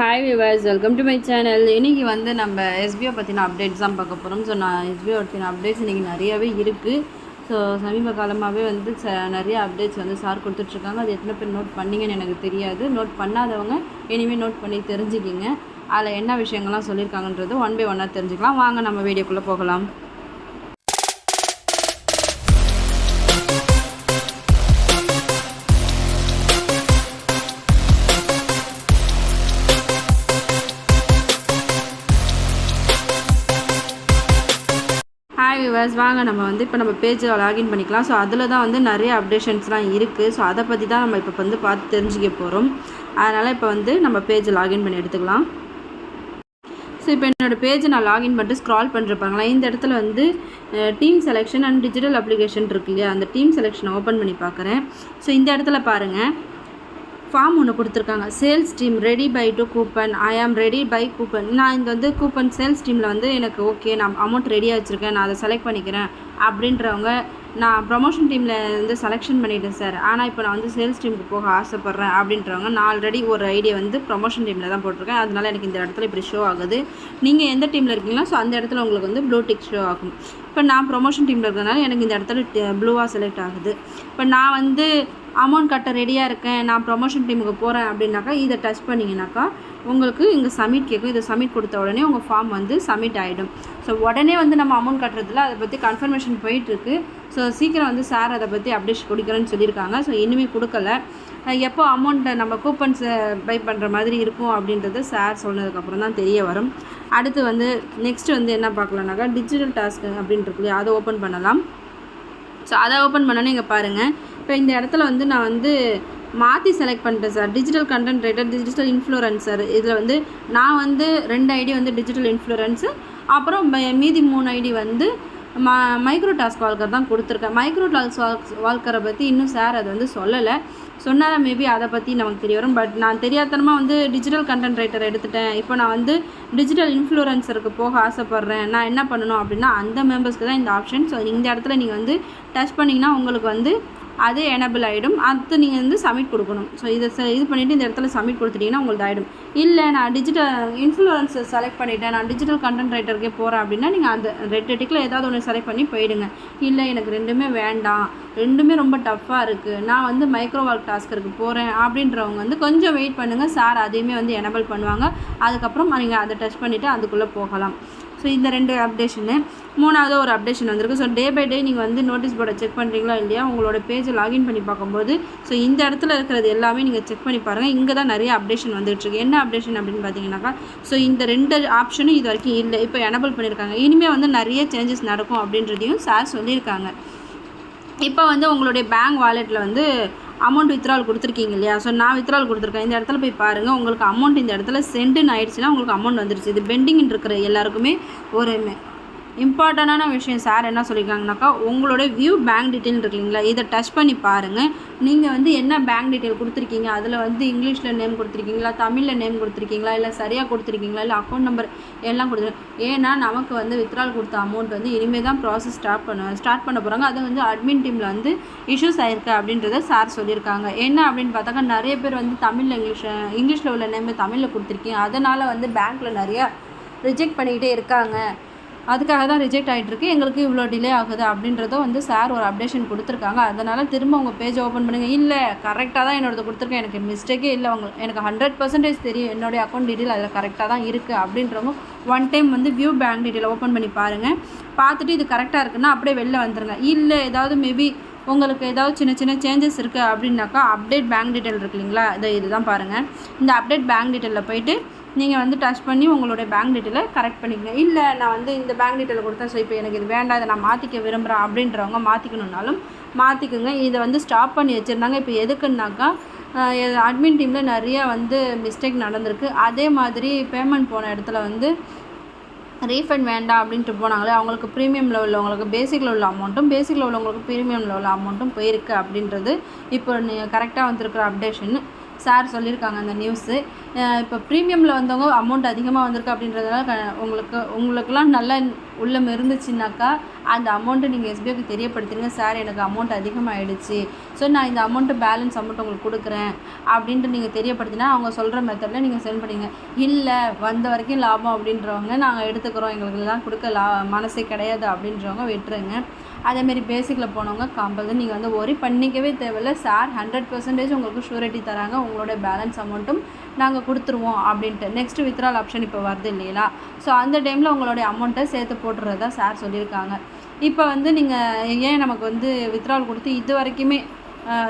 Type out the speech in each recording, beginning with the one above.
Hi Vivas welcome to my channel இன்றைக்கி வந்து நம்ம எஸ்பிஓ பற்றின அப்டேட்ஸ் தான் பார்க்க போகிறோம் ஸோ நான் எஸ்பிஓ பற்றின அப்டேட்ஸ் இன்றைக்கி நிறையவே இருக்குது ஸோ சமீப காலமாகவே வந்து ச நிறைய அப்டேட்ஸ் வந்து சார் கொடுத்துட்ருக்காங்க. அது எத்தனை பேர் நோட் பண்ணிங்கன்னு எனக்கு தெரியாது. நோட் பண்ணாதவங்க இனிமேல் நோட் பண்ணி தெரிஞ்சுக்கிங்க. அதில் என்ன விஷயங்கள்லாம் சொல்லியிருக்காங்கன்றது ஒன் பை ஒன்னாக தெரிஞ்சுக்கலாம். வாங்க நம்ம வீடியோக்குள்ளே போகலாம். ஹாய் வாங்க நம்ம வந்து இப்போ நம்ம பேஜில் லாகின் பண்ணிக்கலாம். ஸோ அதில் தான் வந்து நிறைய அப்டேஷன்ஸ்லாம் இருக்குது ஸோ அதை பற்றி தான் நம்ம இப்போ வந்து பார்த்து தெரிஞ்சுக்க போகிறோம் அதனால் இப்போ வந்து நம்ம பேஜ் லாகின் பண்ணி எடுத்துக்கலாம். ஸோ இப்போ என்னோடய பேஜ் நான் லாகின் பண்ணிட்டு ஸ்க்ரால் பண்ணுறப்பாங்களா இந்த இடத்துல வந்து team selection and digital application இருக்கு இல்லையா? அந்த டீம் செலெக்ஷனை ஓப்பன் பண்ணி பார்க்குறேன். ஸோ இந்த இடத்துல பாருங்கள் ஃபார்ம் ஒன்று கொடுத்துருக்காங்க. Sales team ready by to coupon I am ready by coupon நான் இந்த வந்து கூப்பன் சேல்ஸ் டீமில் வந்து எனக்கு ஓகே நான் அமௌண்ட் ரெடியாக வச்சுருக்கேன். நான் அதை செலக்ட் பண்ணிக்கிறேன் அப்படின்றவங்க நான் ப்ரமோஷன் டீமில் வந்து செலெக்ஷன் பண்ணிட்டேன் சார் ஆனால் இப்போ நான் வந்து சேல்ஸ் டீமுக்கு போக ஆசைப்பட்றேன் அப்படின்றவங்க நான் ஆல்ரெடி ஒரு ஐடியா வந்து ப்ரமோஷன் டீமில் தான் போட்டிருக்கேன். அதனால எனக்கு இந்த இடத்துல இப்படி ஷோ ஆகுது. நீங்கள் எந்த டீமில் இருக்கீங்களோ ஸோ அந்த இடத்துல உங்களுக்கு வந்து ப்ளூ டிக் ஷோ ஆகும். இப்போ நான் ப்ரொமோஷன் டீமில் இருக்கிறதுனால எனக்கு இந்த இடத்துல ப்ளூவாக செலக்ட் ஆகுது. இப்போ நான் வந்து அமௌண்ட் கட்ட ரெடியாக இருக்கேன் நான் ப்ரொமோஷன் டீமுக்கு போகிறேன் அப்படின்னாக்கா இதை டச் பண்ணிங்கனாக்கா உங்களுக்கு இங்கே சப்மிட் கேட்கும் இதை சப்மிட் கொடுத்த உடனே உங்கள் ஃபார்ம் வந்து சப்மிட் ஆகிடும் ஸோ உடனே வந்து நம்ம அமௌண்ட் கட்டுறதுல அதை பற்றி கன்ஃபர்மேஷன் போயிட்டுருக்கு. ஸோ சீக்கிரம் வந்து சார் அதை பற்றி அப்டேட் கொடுக்குறேன்னு சொல்லியிருக்காங்க. ஸோ இனிமேல் கொடுக்கல. எப்போ அமௌண்ட்டை நம்ம கூப்பன்ஸை பை பண்ணுற மாதிரி இருக்கும் அப்படின்றது சார் சொன்னதுக்கப்புறம் தான் தெரிய வரும். அடுத்து வந்து நெக்ஸ்ட் வந்து என்ன பார்க்கலாம்னாக்கா டிஜிட்டல் டாஸ்க் அப்படின்ட்டு இல்லையா அதை ஓப்பன் பண்ணலாம். ஸோ அதை ஓப்பன் பண்ணோன்னே இங்கே பாருங்கள் இப்போ இந்த இடத்துல வந்து நான் வந்து மாற்றி செலக்ட் பண்ணிட்டேன் sir digital content writer digital influencer இதில் வந்து நான் வந்து ரெண்டு ஐடி வந்து டிஜிட்டல் இன்ஃப்ளூரன்ஸு அப்புறம் மீதி மூணு ஐடி வந்து ம மைக்ரோ டாஸ்க் வால்கர் தான் கொடுத்துருக்கேன். மைக்ரோ டாஸ்க் வால்க் வால்கரை பற்றி இன்னும் சார் அது வந்து சொல்லலை. சொன்னால் மேபி அதை பற்றி நமக்கு தெரிய வரும். பட் நான் தெரியாதனமாக வந்து டிஜிட்டல் கண்டென்ட் ரைட்டர் எடுத்துட்டேன். இப்போ நான் வந்து டிஜிட்டல் இன்ஃப்ளூரன்சருக்கு போக ஆசைப்பட்றேன். நான் என்ன பண்ணணும் அப்படின்னா அந்த மெம்பர்ஸ்க்கு தான் இந்த ஆப்ஷன் ஸோ இந்த இடத்துல நீங்கள் வந்து டச் பண்ணிங்கன்னா உங்களுக்கு வந்து அது எனபிள் ஆகிடும் அடுத்து நீங்கள் வந்து சப்மிட் கொடுக்கணும். ஸோ இதை இது பண்ணிவிட்டு இந்த இடத்துல சப்மிட் கொடுத்துட்டிங்கன்னா உங்களுக்கு ஆகிடும் இல்லை நான் டிஜிட்டல் இன்ஃப்ளூயன்ஸர் செலக்ட் பண்ணிட்டேன். நான் டிஜிட்டல் கண்டென்ட் ரைட்டருக்கே போகிறேன் அப்படின்னா நீங்கள் அந்த ரெட் டிக்கில் ஏதாவது ஒன்று செலக்ட் பண்ணி போயிடுங்க. இல்லை எனக்கு ரெண்டுமே வேண்டாம். ரெண்டுமே ரொம்ப டஃப்பாக இருக்குது நான் வந்து மைக்ரோவால் டாஸ்கருக்கு போகிறேன் அப்படின்றவங்க வந்து கொஞ்சம் வெயிட் பண்ணுங்கள் சார் அதையுமே வந்து எனபிள் பண்ணுவாங்க. அதுக்கப்புறம் நீங்கள் அதை டச் பண்ணிவிட்டு அதுக்குள்ளே போகலாம். ஸோ இந்த ரெண்டு அப்டேஷனு மூணாவது ஒரு அப்டேஷன் வந்திருக்கு. ஸோ டே பை டே நீங்கள் வந்து நோட்டீஸ் போர்டை செக் பண்ணுறீங்களா இல்லையா? உங்களோட பேஜை லாகின் பண்ணி பார்க்கும்போது. ஸோ இந்த இடத்துல இருக்கிறது எல்லாமே நீங்கள் செக் பண்ணி பாருங்கள் இங்கே தான் நிறைய அப்டேஷன் வந்துட்டுருக்கு என்ன அப்டேஷன் அப்படின்னு பார்த்தீங்கன்னாக்கா ஸோ இந்த ரெண்டு ஆப்ஷனும் இது வரைக்கும் இல்லை. இப்போ எனபிள் பண்ணியிருக்காங்க இனிமேல் வந்து நிறைய சேஞ்சஸ் நடக்கும் அப்படின்றதையும் சார் சொல்லியிருக்காங்க. இப்போ வந்து உங்களுடைய பேங்க் வாலெட்டில் வந்து அமௌண்ட் வித்ரால் கொடுத்துருக்கீங்க இல்லையா? ஸோ நான் வித்ரால் கொடுத்துருக்கேன். இந்த இடத்துல போய் பாருங்கள் உங்களுக்கு அமௌண்ட் இந்த இடத்துல சென்டுன்னு ஆயிடுச்சுன்னா உங்களுக்கு அமௌண்ட் வந்துருச்சு. இது பெண்டிங்னு இருக்கிற எல்லாருக்குமே ஒரு இம்பார்ட்டண்டான விஷயம் சார் என்ன சொல்லியிருக்காங்கனாக்கா உங்களோட வியூ பேங்க் டீட்டெயில் இருக்கு இல்லைங்களா? இதை டச் பண்ணி பாருங்கள் நீங்கள் வந்து என்ன பேங்க் டீட்டெயில் கொடுத்துருக்கீங்க? அதில் வந்து இங்கிலீஷில் நேம் கொடுத்துருக்கீங்களா? தமிழில் நேம் கொடுத்துருக்கீங்களா? இல்லை சரியாக கொடுத்துருக்கீங்களா? இல்லை அக்கௌண்ட் நம்பர் எல்லாம் கொடுத்துரு ஏன்னா நமக்கு வந்து வித்ரால் கொடுத்த அமௌண்ட் வந்து இனிமேல் தான் ப்ராசஸ் ஸ்டார்ட் பண்ண ஸ்டார்ட் பண்ண போகிறாங்க அது வந்து அட்மின் டீமில் வந்து இஷ்யூஸ் ஆயிருக்கு அப்படின்றத சார் சொல்லியிருக்காங்க என்ன அப்படின்னு பார்த்தாக்கா நிறைய பேர் வந்து தமிழில் இங்கிலீஷ் இங்கிலீஷில் உள்ள நேம் தமிழில் கொடுத்துருக்கீங்க. அதனால் வந்து பேங்க்கில் நிறையா ரிஜெக்ட் பண்ணிக்கிட்டே இருக்காங்க. அதுக்காக தான் ரிஜெக்ட் ஆகிட்டுருக்கு எங்களுக்கு இவ்வளோ டிலே ஆகுது அப்படின்றத வந்து சார் ஒரு அப்டேஷன் கொடுத்துருக்காங்க. அதனால் திரும்ப உங்கள் பேஜை ஓப்பன் பண்ணுங்கள் இல்லை கரெக்டாக தான் என்னோடது கொடுத்துருக்கேன். எனக்கு மிஸ்டேக்கே இல்லை. அவங்க எனக்கு ஹண்ட்ரட் பர்சன்டேஜ் தெரியும். என்னுடைய அக்கௌண்ட் டீட்டெயில் அதில் கரெக்டாக தான் இருக்குது அப்படின்றவங்க ஒன் டைம் வந்து வியூ பேங்க் டீட்டெயில் ஓப்பன் பண்ணி பாருங்கள் பார்த்துட்டு இது கரெக்டாக இருக்குன்னா அப்படியே வெளில வந்துருங்க. இல்லை ஏதாவது மேபி உங்களுக்கு ஏதாவது சின்ன சின்ன சேஞ்சஸ் இருக்குது அப்படின்னாக்கா அப்டேட் பேங்க் டீட்டெயில் இருக்கு இல்லைங்களா? இதை இதுதான் பாருங்கள் இந்த அப்டேட் பேங்க் டீட்டெயிலில் போயிட்டு நீங்கள் வந்து டச் பண்ணி உங்களுடைய பேங்க் டீட்டெயிலை கரெக்ட் பண்ணிக்கங்க. இல்லை நான் வந்து இந்த பேங்க் டீட்டெயில் கொடுத்தேன் ஸோ இப்போ எனக்கு இது வேண்டாம் இதை நான் மாற்றிக்க விரும்புகிறேன் அப்படின்றவங்க மாற்றிக்கணுன்னாலும் மாற்றிக்குங்க இதை வந்து ஸ்டாப் பண்ணி வச்சுருந்தாங்க. இப்போ எதுக்குன்னாக்கா அட்மின் டீமில் நிறைய வந்து மிஸ்டேக் நடந்திருக்கு. அதே மாதிரி பேமெண்ட் போன இடத்துல வந்து ரீஃபண்ட் வேண்டாம் அப்படின்ட்டு போனாங்களே அவங்களுக்கு ப்ரீமியமில் உள்ளவங்களுக்கு பேசிக்கில் உள்ள அமௌண்ட்டும் பேசிக்கில் உள்ளவங்களுக்கு ப்ரீமியமில் உள்ள அமௌண்ட்டும் போயிருக்கு அப்படின்றது இப்போ நீங்கள் கரெக்டாக வந்திருக்கிற அப்டேஷன் சார் சொல்லியிருக்காங்க அந்த நியூஸு இப்போ ப்ரீமியமில் வந்தவங்க அமௌண்ட் அதிகமாக வந்திருக்கு அப்படின்றதுனால க உங்களுக்கு உங்களுக்கெல்லாம் நல்ல உள்ளம் இருந்துச்சுன்னாக்கா அந்த அமௌண்ட்டை நீங்கள் எஸ்பிஐக்கு தெரியப்படுத்துறீங்க. சார் எனக்கு அமௌண்ட் அதிகமாகிடுச்சு ஸோ நான் இந்த அமௌண்ட்டு பேலன்ஸ் அமௌண்ட் உங்களுக்கு கொடுக்குறேன் அப்படின்ட்டு நீங்கள் தெரியப்படுத்தினா அவங்க சொல்கிற மெத்தடில் நீங்கள் சென்ட் பண்ணிங்க இல்லை வந்த வரைக்கும் லாபம் அப்படின்றவங்க நாங்கள் எடுத்துக்கிறோம். எங்களுக்குலாம் கொடுக்க லா மனசே கிடையாது அப்படின்றவங்க விட்டுருங்க. அதேமாரி பேசிக்கில் போனவங்க கம்பல்சரி நீங்கள் வந்து ஒரி பண்ணிக்கவே தேவையில்ல. சார் ஹண்ட்ரட் பர்சன்டேஜ் உங்களுக்கு ஷூரிட்டி தராங்க. உங்களோட பேலன்ஸ் அமௌண்ட்டும் நாங்கள் கொடுத்துருவோம் அப்படின்ட்டு. நெக்ஸ்ட் வித்ரால் ஆப்ஷன் இப்போ வருது இல்லைங்களா? ஸோ அந்த டைமில் உங்களுடைய அமௌண்ட்டை சேர்த்து போட்டுறதா சார் சொல்லியிருக்காங்க. இப்போ வந்து நீங்கள் ஏன் நமக்கு வந்து வித்ரால் கொடுத்து இது வரைக்குமே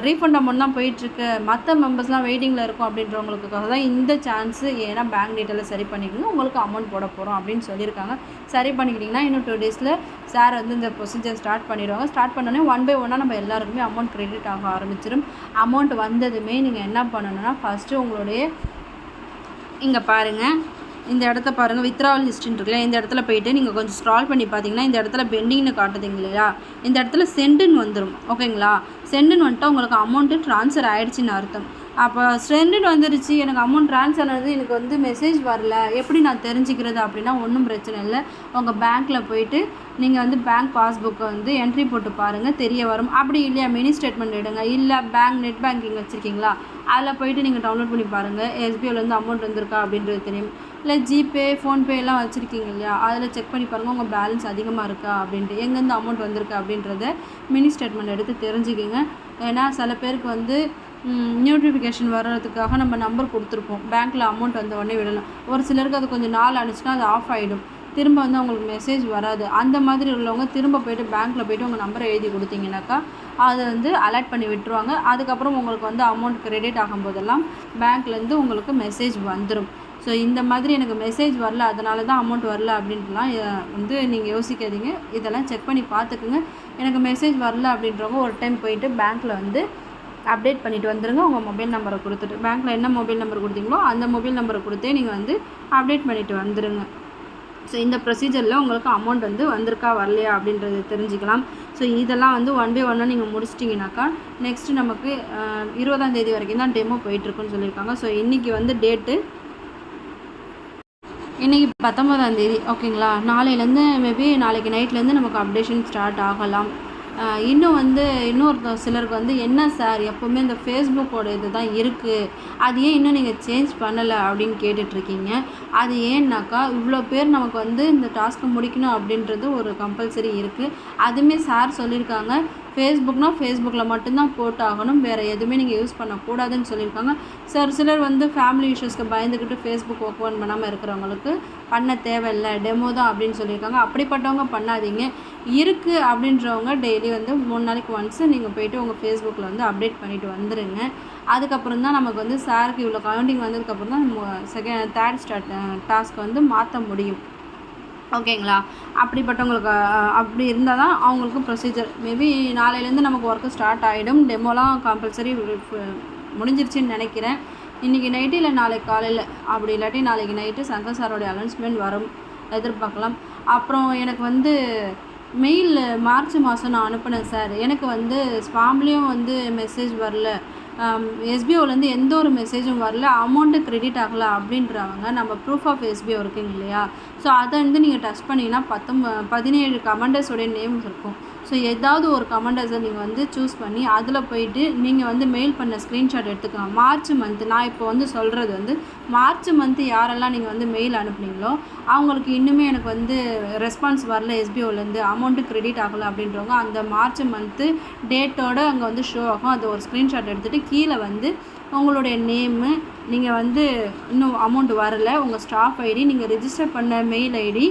ரீஃபண்ட் அமௌண்ட் தான் போயிட்டுருக்கு. மற்ற மெம்பர்ஸ்லாம் வெயிட்டிங்கில் இருக்கும் அப்படின்றவங்களுக்காக தான் இந்த சான்ஸு ஏன்னா பேங்க் டீட்டெயிலை சரி பண்ணிக்கணும். உங்களுக்கு அமௌண்ட் போட போகிறோம் அப்படின்னு சொல்லியிருக்காங்க. சரி பண்ணிக்கிட்டிங்கன்னா இன்னும் டூ டேஸில் சார் வந்து இந்த ப்ரொசீஜர் ஸ்டார்ட் பண்ணிடுவாங்க. ஸ்டார்ட் பண்ணோன்னே ஒன் பை ஒன்னாக நம்ம எல்லாருக்குமே அமௌண்ட் க்ரெடிட் ஆக ஆரம்பிச்சிடும் அமௌண்ட் வந்ததுமே நீங்கள் என்ன பண்ணணும்னா ஃபஸ்ட்டு உங்களுடைய இங்கே பாருங்கள் இந்த இடத்த பாருங்கள் வித்ராவல் ஹிஸ்ட்ரின்னு இருக்குல்ல இந்த இடத்துல போயிட்டு நீங்கள் கொஞ்சம் ஸ்க்ரால் பண்ணி பார்த்தீங்கன்னா இந்த இடத்துல பெண்டிங்னு காட்டுதுங்க இல்லையா? இந்த இடத்துல சென்டுன்னு வந்துடும் ஓகேங்களா சென்டுன்னு வந்துட்டு உங்களுக்கு அமௌண்ட்டு ட்ரான்ஸ்ஃபர் ஆகிடுச்சின்னு அர்த்தம். அப்போ சென்டுன்னு வந்துருச்சு. எனக்கு அமௌண்ட் ட்ரான்ஸ்ஃபர் ஆனது எனக்கு வந்து மெசேஜ் வரல. எப்படி நான் தெரிஞ்சுக்கிறது அப்படின்னா ஒன்றும் பிரச்சனை இல்லை. உங்கள் பேங்க்கில் போயிட்டு நீங்கள் வந்து பேங்க் பாஸ்புக்கை வந்து என்ட்ரி போட்டு பாருங்கள் தெரிய வரும். அப்படி இல்லையா? மினி ஸ்டேட்மெண்ட் எடுங்க. இல்லை பேங்க் நெட் பேங்கிங் வச்சுருக்கீங்களா? அதில் போயிட்டு நீங்கள் டவுன்லோட் பண்ணி பாருங்கள் எஸ்பிஐலேருந்து அமௌண்ட் வந்திருக்கா அப்படின்றது தெரியும். இல்லை ஜிபே ஃபோன்பே எல்லாம் வச்சுருக்கீங்க இல்லையா? அதில் செக் பண்ணி பாருங்கள் உங்கள் பேலன்ஸ் அதிகமாக இருக்கா அப்படின்ட்டு. எங்கேருந்து அமௌண்ட் வந்திருக்கு அப்படின்றத மினி ஸ்டேட்மெண்ட் எடுத்து தெரிஞ்சுக்கிங்க. ஏன்னா சில பேருக்கு வந்து நோட்டிஃபிகேஷன் வர்றதுக்காக நம்ம நம்பர் கொடுத்துருப்போம். பேங்க்கில் அமௌண்ட் வந்த உடனே விடலாம். ஒரு சிலருக்கு அது கொஞ்சம் நாள் அனுச்சுன்னா அது ஆஃப் ஆகிடும் திரும்ப வந்து அவங்களுக்கு மெசேஜ் வராது. அந்த மாதிரி உள்ளவங்க திரும்ப போய்ட்டு பேங்க்கில் போய்ட்டு உங்கள் நம்பரை எழுதி கொடுத்தீங்கனாக்கா அதை வந்து அலர்ட் பண்ணி விட்டுருவாங்க. அதுக்கப்புறம் உங்களுக்கு வந்து அமௌண்ட் கிரெடிட் ஆகும்போதெல்லாம் பேங்க்லேருந்து உங்களுக்கு மெசேஜ் வந்துடும் ஸோ இந்த மாதிரி எனக்கு மெசேஜ் வரல அதனால தான் அமௌண்ட் வரல அப்படின்ட்டுலாம் வந்து நீங்கள் யோசிக்காதீங்க. இதெல்லாம் செக் பண்ணி பார்த்துக்குங்க. எனக்கு மெசேஜ் வரல அப்படின்றவங்க ஒரு டைம் போயிட்டு பேங்க்கில் வந்து அப்டேட் பண்ணிவிட்டு வந்துடுங்க உங்கள் மொபைல் நம்பரை கொடுத்துட்டு பேங்க்கில் என்ன மொபைல் நம்பர் கொடுத்தீங்களோ அந்த மொபைல் நம்பரை கொடுத்தே நீங்கள் வந்து அப்டேட் பண்ணிவிட்டு வந்துடுங்க ஸோ இந்த ப்ரொசீஜரில் உங்களுக்கு அமௌண்ட் வந்து வந்திருக்கா வரலையா அப்படின்றது தெரிஞ்சுக்கலாம். ஸோ இதெல்லாம் வந்து ஒன் பை ஒன்னாக நீங்கள் முடிச்சிட்டிங்கனாக்கா நெக்ஸ்ட்டு நமக்கு இருபதாம் தேதி வரைக்கும் தான் டெமோ போயிட்டுருக்குன்னு சொல்லியிருக்காங்க. ஸோ இன்றைக்கி வந்து டேட்டு இன்றைக்கி பத்தொம்பதாம் தேதி. ஓகேங்களா நாளையிலேருந்து மேபி நாளைக்கு நைட்லேருந்து நமக்கு அப்டேஷன் ஸ்டார்ட் ஆகலாம். இன்னும் வந்து இன்னொரு சிலருக்கு வந்து என்ன சார் எப்போவுமே இந்த ஃபேஸ்புக்கோட இது தான் இருக்குது அது ஏன் இன்னும் நீங்கள் சேஞ்ச் பண்ணலை அப்படின்னு கேட்டுட்ருக்கீங்க? அது ஏன்னாக்கா இவ்வளோ பேர் நமக்கு வந்து இந்த டாஸ்க்கை முடிக்கணும் அப்படின்றது ஒரு கம்பல்சரி இருக்குது அதுவுமே சார் சொல்லியிருக்காங்க ஃபேஸ்புக்னால் ஃபேஸ்புக்கில் மட்டும்தான் போட்டாகணும். வேறு எதுவுமே நீங்கள் யூஸ் பண்ணக்கூடாதுன்னு சொல்லியிருக்காங்க சார் சிலர் வந்து ஃபேமிலி இஷ்யூஸ்க்கு பயந்துக்கிட்டு ஃபேஸ்புக் ஓப்பன் பண்ணாமல் இருக்கிறவங்களுக்கு பண்ண தேவையில்லை டெமோ தான் அப்படின்னு சொல்லியிருக்காங்க அப்படிப்பட்டவங்க பண்ணாதீங்க. இருக்குது அப்படின்றவங்க டெய்லி வந்து மூணு நாளைக்கு ஒன்ஸு நீங்கள் போயிட்டு உங்கள் ஃபேஸ்புக்கில் வந்து அப்டேட் பண்ணிவிட்டு வந்துடுங்க அதுக்கப்புறம் தான் நமக்கு வந்து சாருக்கு இவ்வளோ கவுண்டிங் வந்ததுக்கப்புறம் தான் செகண்ட் தேர்ட் ஸ்டார்ட் டாஸ்க் வந்து மாற்ற முடியும். ஓகேங்களா அப்படிப்பட்டவங்களுக்கு அப்படி இருந்தால் தான் அவங்களுக்கு ப்ரொசீஜர் மேபி நாளையிலேருந்து நமக்கு ஒர்க்கு ஸ்டார்ட் ஆகிடும் டெமோலாம் கம்பல்சரி முடிஞ்சிருச்சுன்னு நினைக்கிறேன். இன்றைக்கி நைட்டு இல்லை நாளைக்கு காலையில்? அப்படி இல்லாட்டி நாளைக்கு நைட்டு சங்கர் சாரோடைய அனௌன்ஸ்மெண்ட் வரும். எதிர்பார்க்கலாம். அப்புறம் எனக்கு வந்து மெயில் மார்ச் மாதம் நான் அனுப்பினேன் சார் எனக்கு வந்து ஸ்பாம்லேயும் வந்து மெசேஜ் வரல. எஸ்பிஓலேருந்து எந்த ஒரு மெசேஜும் வரல. அமௌண்ட்டு க்ரெடிட் ஆகலை அப்படின்றவங்க நம்ம ப்ரூஃப் ஆஃப் எஸ்பிஓ இருக்குங்க இல்லையா? ஸோ அதை வந்து நீங்கள் டச் பண்ணிங்கன்னா பத்தொம்ப பதினேழு கமெண்டர்ஸோடைய நேம்ஸ் இருக்கும். ஸோ ஏதாவது ஒரு கமெண்டர்ஸை நீங்கள் வந்து சூஸ் பண்ணி அதில் போயிட்டு நீங்கள் வந்து மெயில் பண்ண ஸ்க்ரீன்ஷாட் எடுத்துக்கலாம் மார்ச் மந்த்து நான் இப்போ வந்து சொல்கிறது வந்து மார்ச் மந்த்து யாரெல்லாம் நீங்கள் வந்து மெயில் அனுப்புனீங்களோ அவங்களுக்கு இன்னுமே எனக்கு வந்து ரெஸ்பான்ஸ் வரல எஸ்பிஓலேருந்து அமௌண்ட்டு க்ரெடிட் ஆகலை அப்படின்றவங்க அந்த மார்ச் மந்த்து டேட்டோடு அங்கே வந்து ஷோ ஆகும். அது ஒரு ஸ்க்ரீன்ஷாட் எடுத்துகிட்டு கீழே வந்து உங்களுடைய நேமு நீங்கள் வந்து இன்னும் அமௌண்ட் வரலை உங்கள் ஸ்டாஃப் ஐடி நீங்கள் ரிஜிஸ்டர் பண்ண மெயில் ஐடி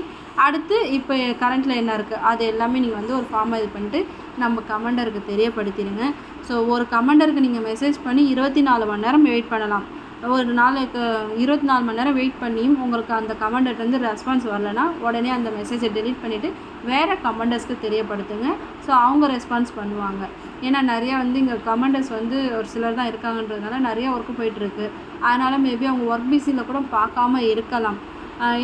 அடுத்து இப்போ கரண்ட்டில் என்ன இருக்குது அது எல்லாமே நீங்கள் வந்து ஒரு ஃபார்மை இது பண்ணிட்டு நம்ம கமெண்டருக்கு தெரியப்படுத்திடுங்க. ஸோ ஒரு கமெண்டருக்கு நீங்கள் மெசேஜ் பண்ணி இருபத்தி நாலு மணி நேரம் வெயிட் பண்ணலாம். ஒரு நாளைக்கு இருபத்தி நாலு மணி நேரம் வெயிட் பண்ணியும் உங்களுக்கு அந்த கமெண்டர்லேருந்து ரெஸ்பான்ஸ் வரலன்னா உடனே அந்த மெசேஜை டெலிட் பண்ணிவிட்டு வேறு கமெண்டர்ஸ்க்கு தெரியப்படுத்துங்க. ஸோ அவங்க ரெஸ்பான்ஸ் பண்ணுவாங்க. ஏன்னா நிறையா வந்து இங்கே கமெண்டர்ஸ் வந்து ஒரு சிலர் தான் இருக்காங்கன்றதுனால நிறையா ஒர்க்கு போயிட்டுருக்கு அதனால் மேபி அவங்க ஒர்க் பிஸியில் கூட பார்க்காம இருக்கலாம்.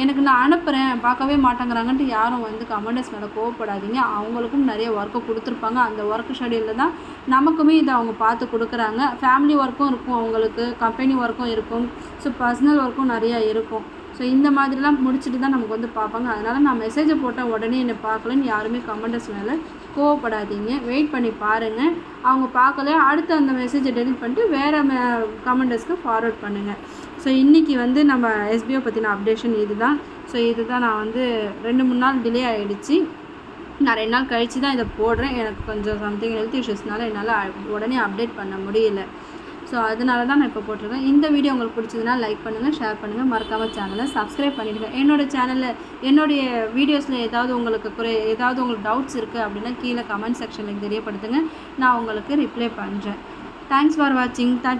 எனக்கு நான் அனுப்புகிறேன் பார்க்கவே மாட்டேங்கிறாங்கன்ட்டு யாரும் வந்து கமெண்டர்ஸ் மேலே கோவப்படாதீங்க. அவங்களுக்கும் நிறைய ஒர்க்கு கொடுத்துருப்பாங்க. அந்த ஒர்க் ஷெடியூலில் தான் நமக்குமே இதை அவங்க பார்த்து கொடுக்குறாங்க. ஃபேமிலி ஒர்க்கும் இருக்கும் அவங்களுக்கு கம்பெனி ஒர்க்கும் இருக்கும். ஸோ பர்சனல் ஒர்க்கும் நிறையா இருக்கும். ஸோ இந்த மாதிரிலாம் முடிச்சுட்டு தான் நமக்கு வந்து பார்ப்பாங்க. அதனால் நான் மெசேஜை போட்டால் உடனே என்னை பார்க்கலன்னு யாருமே கமெண்டர்ஸ் மேலே கோவப்படாதீங்க. வெயிட் பண்ணி பாருங்கள் அவங்க பார்க்கல. அடுத்து அந்த மெசேஜை டெலிட் பண்ணிட்டு வேறு மெ கமெண்டர்ஸ்க்கு ஃபார்வர்ட் பண்ணுங்கள் ஸோ இன்றைக்கி வந்து நம்ம எஸ்பிஓ பற்றின அப்டேஷன் இதுதான். ஸோ இது தான் நான் வந்து ரெண்டு மூணு நாள் டிலே ஆகிடுச்சு நான் ரெண்டு நாள் கழித்து தான் இதை போடுறேன். எனக்கு கொஞ்சம் சம்திங் ஹெல்த் இஷ்யூஸ்னால என்னால் உடனே அப்டேட் பண்ண முடியல. ஸோ அதனால தான் நான் இப்போ போட்டிருக்கேன். இந்த வீடியோ உங்களுக்கு பிடிச்சதுன்னா லைக் பண்ணுங்கள் ஷேர் பண்ணுங்கள் மறக்காமல் சேனலை சப்ஸ்கிரைப் பண்ணிவிடுங்க என்னோடய சேனலில் என்னுடைய வீடியோஸில் ஏதாவது உங்களுக்கு குறை ஏதாவது உங்களுக்கு டவுட்ஸ் இருக்குது அப்படின்னா கீழே கமெண்ட் செக்ஷனில் தெரியப்படுத்துங்க. நான் உங்களுக்கு ரிப்ளை பண்ணுறேன் தேங்க்ஸ் ஃபார் வாட்சிங் தேங்க்